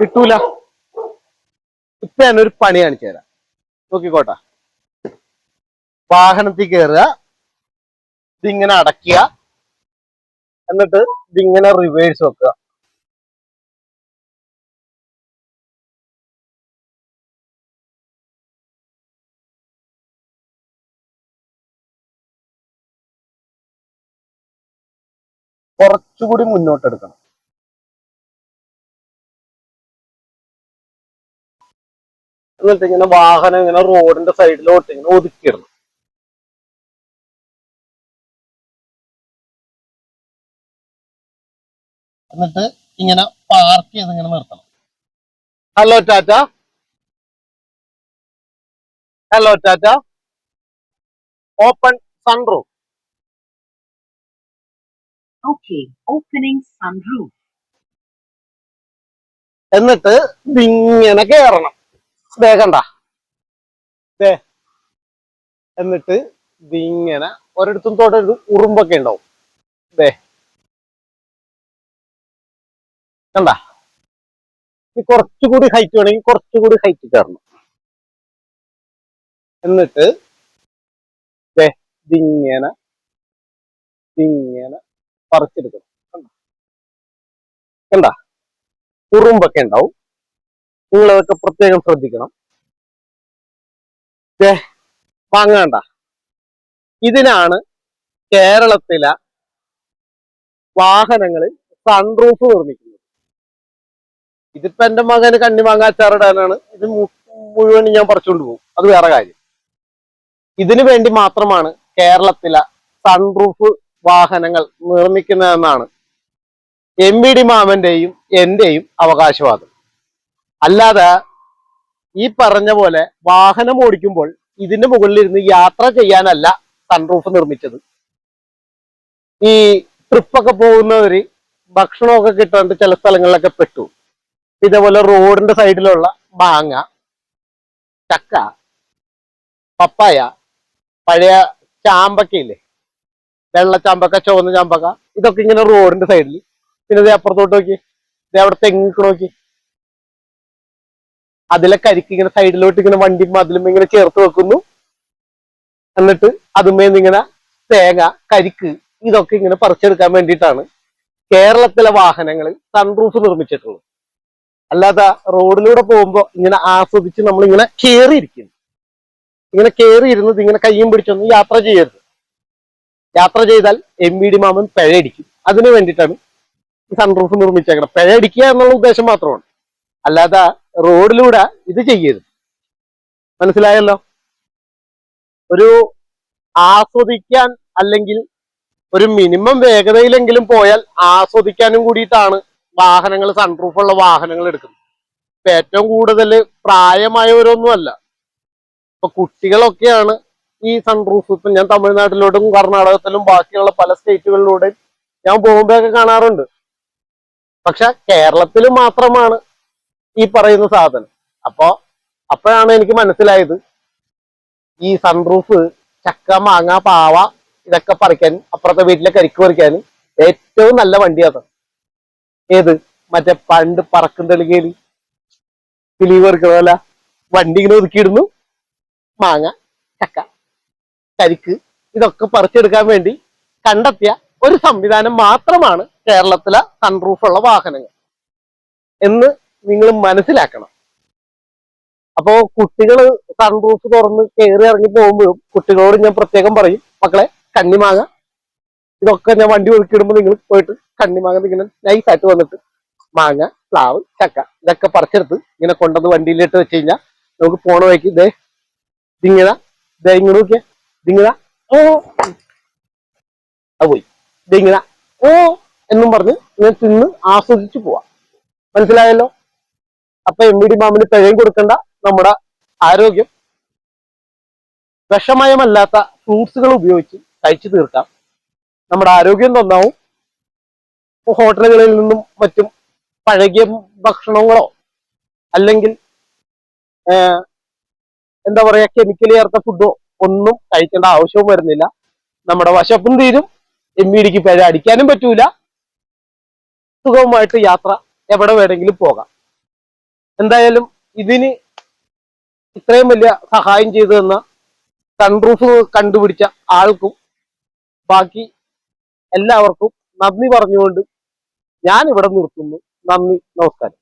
കിട്ടൂല. ഇപ്പൊ ഒരു പണി കാണിച്ചു തരാം. നോക്കിക്കോട്ടെ. വാഹനത്തിൽ കയറുക ഇതിങ്ങനെ അടയ്ക്കുക. എന്നിട്ട് ഇതിങ്ങനെ റിവേഴ്സ് വെക്കുക. കുറച്ചുകൂടി മുന്നോട്ടെടുക്കണം. എന്നിട്ട് ഇങ്ങനെ വാഹനം ഇങ്ങനെ റോഡിന്റെ സൈഡിലോട്ട് ഇങ്ങനെ ഒതുക്കിയിടണം. എന്നിട്ട് ഇങ്ങനെ പാർക്ക് ചെയ്ത് ഇങ്ങനെ നിർത്തണം. Hello Tata hello Tata open sunroof Okay, opening sunroof. എന്നിട്ട് ഇതിങ്ങനെ കേറണം. വേഗണ്ട എന്നിട്ട് ഇതിങ്ങനെ ഒരിടത്തും തൊടരുത് ഉറുമ്പൊക്കെ ഉണ്ടാവും. ദേ. കണ്ട? കുറച്ചുകൂടി ഹൈറ്റ് വേണമെങ്കിൽ കുറച്ചുകൂടി ഹൈറ്റ് കയറണം. എന്നിട്ട് ദേ ഇതിങ്ങനെ ഇതിങ്ങനെ പറിച്ചെടുക്കണം. കണ്ട? കുറുമ്പൊക്കെ ഉണ്ടാവും. നിങ്ങൾ അതൊക്കെ പ്രത്യേകം ശ്രദ്ധിക്കണം. വാങ്ങണ്ട. ഇതിനാണ് കേരളത്തിലെ വാഹനങ്ങളിൽ സൺറൂഫ് നിർമ്മിക്കുന്നത്. ഇതിപ്പോ എന്റെ മകന് കണ്ണി വാങ്ങാച്ചാറിടാനാണ് ഇത് മുഴുവൻ ഞാൻ പറിച്ചുകൊണ്ട് പോകും. അത് വേറെ കാര്യം. ഇതിനു വേണ്ടി മാത്രമാണ് കേരളത്തിലെ സൺറൂഫ് വാഹനങ്ങൾ നിർമ്മിക്കുന്നതെന്നാണ് എം വി ഡി മാമന്റെയും എന്റെയും അവകാശവാദം. അല്ലാതെ ഈ പറഞ്ഞ പോലെ വാഹനം ഓടിക്കുമ്പോൾ ഇതിന്റെ മുകളിലിരുന്ന് യാത്ര ചെയ്യാനല്ല സൺറൂഫ് നിർമ്മിച്ചത്. ഈ ട്രിപ്പൊക്കെ പോകുന്നവര് ഭക്ഷണമൊക്കെ കിട്ടാണ്ട് ചില സ്ഥലങ്ങളിലൊക്കെ പെട്ടു. ഇതേപോലെ റോഡിന്റെ സൈഡിലുള്ള മാങ്ങ ചക്ക പപ്പായ പഴയ ചാമ്പക്കയില്ലേ വെള്ള ചാമ്പക്ക ചുവന്ന ചാമ്പക്ക. ഇതൊക്കെ ഇങ്ങനെ റോഡിന്റെ സൈഡിൽ പിന്നെ ദേ അപ്പുറത്തോട്ട് നോക്കി. ദേ അവിടെ തെങ്ങിക്ക് നോക്കി. അതിലെ കരിക്ക് ഇങ്ങനെ സൈഡിലോട്ട് ഇങ്ങനെ വണ്ടി മതിലും ഇങ്ങനെ ചേർത്ത് വെക്കുന്നു. എന്നിട്ട് അതുമേന്ന് ഇങ്ങനെ തേങ്ങ കരിക്ക് ഇതൊക്കെ ഇങ്ങനെ പറിച്ചെടുക്കാൻ വേണ്ടിയിട്ടാണ് കേരളത്തിലെ വാഹനങ്ങളിൽ സൺറൂഫ് നിർമ്മിച്ചിട്ടുള്ളത്. അല്ലാതെ റോഡിലൂടെ പോകുമ്പോൾ ഇങ്ങനെ ആസ്വദിച്ച് നമ്മൾ ഇങ്ങനെ കേറിയിരിക്കുന്നു. ഇങ്ങനെ കേറി ഇരുന്നത് ഇങ്ങനെ കയ്യും പിടിച്ചൊന്നും യാത്ര ചെയ്യരുത്. യാത്ര ചെയ്താൽ എം വി ഡി മാമൻ പിഴയടിക്കും. അതിനു വേണ്ടിയിട്ടാണ് സൺറൂഫ് നിർമ്മിച്ചേക്കണം പിഴയടിക്കുക എന്നുള്ള ഉദ്ദേശം മാത്രമാണ്. അല്ലാതെ റോഡിലൂടെ ഇത് ചെയ്യരുത്. മനസ്സിലായല്ലോ? ഒരു ആസ്വദിക്കാൻ അല്ലെങ്കിൽ ഒരു മിനിമം വേഗതയിലെങ്കിലും പോയാൽ ആസ്വദിക്കാനും കൂടിയിട്ടാണ് വാഹനങ്ങൾ സൺറൂഫുള്ള വാഹനങ്ങൾ എടുക്കുന്നത്. ഇപ്പൊ ഏറ്റവും കൂടുതൽ പ്രായമായവരൊന്നുമല്ല. ഇപ്പൊ കുട്ടികളൊക്കെയാണ് ഈ സൺറൂഫ് ഇപ്പം ഞാൻ തമിഴ്നാട്ടിലോട്ടും കർണാടകത്തിലും ബാക്കിയുള്ള പല സ്റ്റേറ്റുകളിലൂടെയും ഞാൻ പോകുമ്പോഴൊക്കെ കാണാറുണ്ട്. പക്ഷെ കേരളത്തിൽ മാത്രമാണ് ഈ പറയുന്ന സാധനം. അപ്പോ അപ്പോഴാണ് എനിക്ക് മനസ്സിലായത് ഈ സൺറൂഫ് ചക്ക മാങ്ങ പാവ ഇതൊക്കെ പറിക്കാൻ അപ്പുറത്തെ വീട്ടിലെ കരിക്ക് പറിക്കാനും ഏറ്റവും നല്ല വണ്ടിയാണ് ഏത്? മറ്റേ പണ്ട് പറക്കും തെളികേലി. കിളി പറിക്കുന്ന പോലെ വണ്ടി ഇങ്ങനെ ഒതുക്കിയിടുന്നു. മാങ്ങ ചക്ക. കരിക്ക് ഇതൊക്കെ പറിച്ചെടുക്കാൻ വേണ്ടി കണ്ടെത്തിയ ഒരു സംവിധാനം മാത്രമാണ് കേരളത്തിലെ സൺറൂഫുള്ള വാഹനങ്ങൾ. എന്ന് നിങ്ങൾ മനസ്സിലാക്കണം. അപ്പോ കുട്ടികൾ സൺറൂഫ് തുറന്ന് കയറി ഇറങ്ങി പോകുമ്പോഴും കുട്ടികളോട് ഞാൻ പ്രത്യേകം പറയും മക്കളെ കണ്ണിമാങ്ങ. ഇതൊക്കെ ഞാൻ വണ്ടി ഒഴുക്കിയിടുമ്പോൾ നിങ്ങൾ പോയിട്ട് കണ്ണിമാങ്ങ ഇങ്ങനെ നൈസായിട്ട് വന്നിട്ട് മാങ്ങ പ്ലാവ് ചക്ക ഇതൊക്കെ പറിച്ചെടുത്ത് ഇങ്ങനെ കൊണ്ടുവന്ന് വണ്ടിയിലിട്ട് വെച്ച് കഴിഞ്ഞാൽ നമുക്ക് പോണ വഴിക്ക് ഇതേ ഇതിങ്ങനെ ഇതേ ഇങ്ങനെ നോക്കിയ. ഇതിങ്ങനെ ഓ. അത് പോയി. ഇതിങ്ങനെ ഓ എന്നും പറഞ്ഞ് ഇങ്ങനെ തിന്ന് ആസ്വദിച്ചു പോവാം. മനസ്സിലായല്ലോ? അപ്പൊ എം ഡി മാമിന് പിഴയും കൊടുക്കണ്ട നമ്മുടെ ആരോഗ്യം. വിഷമയമല്ലാത്ത ഫ്രൂട്ട്സുകൾ ഉപയോഗിച്ച് കഴിച്ചു തീർക്കാം. നമ്മുടെ ആരോഗ്യം നന്നാവും. ഹോട്ടലുകളിൽ നിന്നും മറ്റും പഴകിയ ഭക്ഷണങ്ങളോ അല്ലെങ്കിൽ എന്താ പറയാ കെമിക്കൽ ചേർത്ത ഫുഡോ ഒന്നും കഴിക്കേണ്ട ആവശ്യവും വരുന്നില്ല. നമ്മുടെ വശപ്പും തീരും. എം വി ഡിക്ക് പിഴ അടിക്കാനും പറ്റൂല. സുഖവുമായിട്ട് യാത്ര എവിടെ വേണമെങ്കിലും പോകാം. എന്തായാലും ഇതിന് ഇത്രയും വലിയ സഹായം ചെയ്തു തന്ന സൺറൂഫ് കണ്ടുപിടിച്ച ആൾക്കും ബാക്കി എല്ലാവർക്കും നന്ദി പറഞ്ഞുകൊണ്ട് ഞാൻ ഇവിടെ നിർത്തുന്നു. നന്ദി നമസ്കാരം.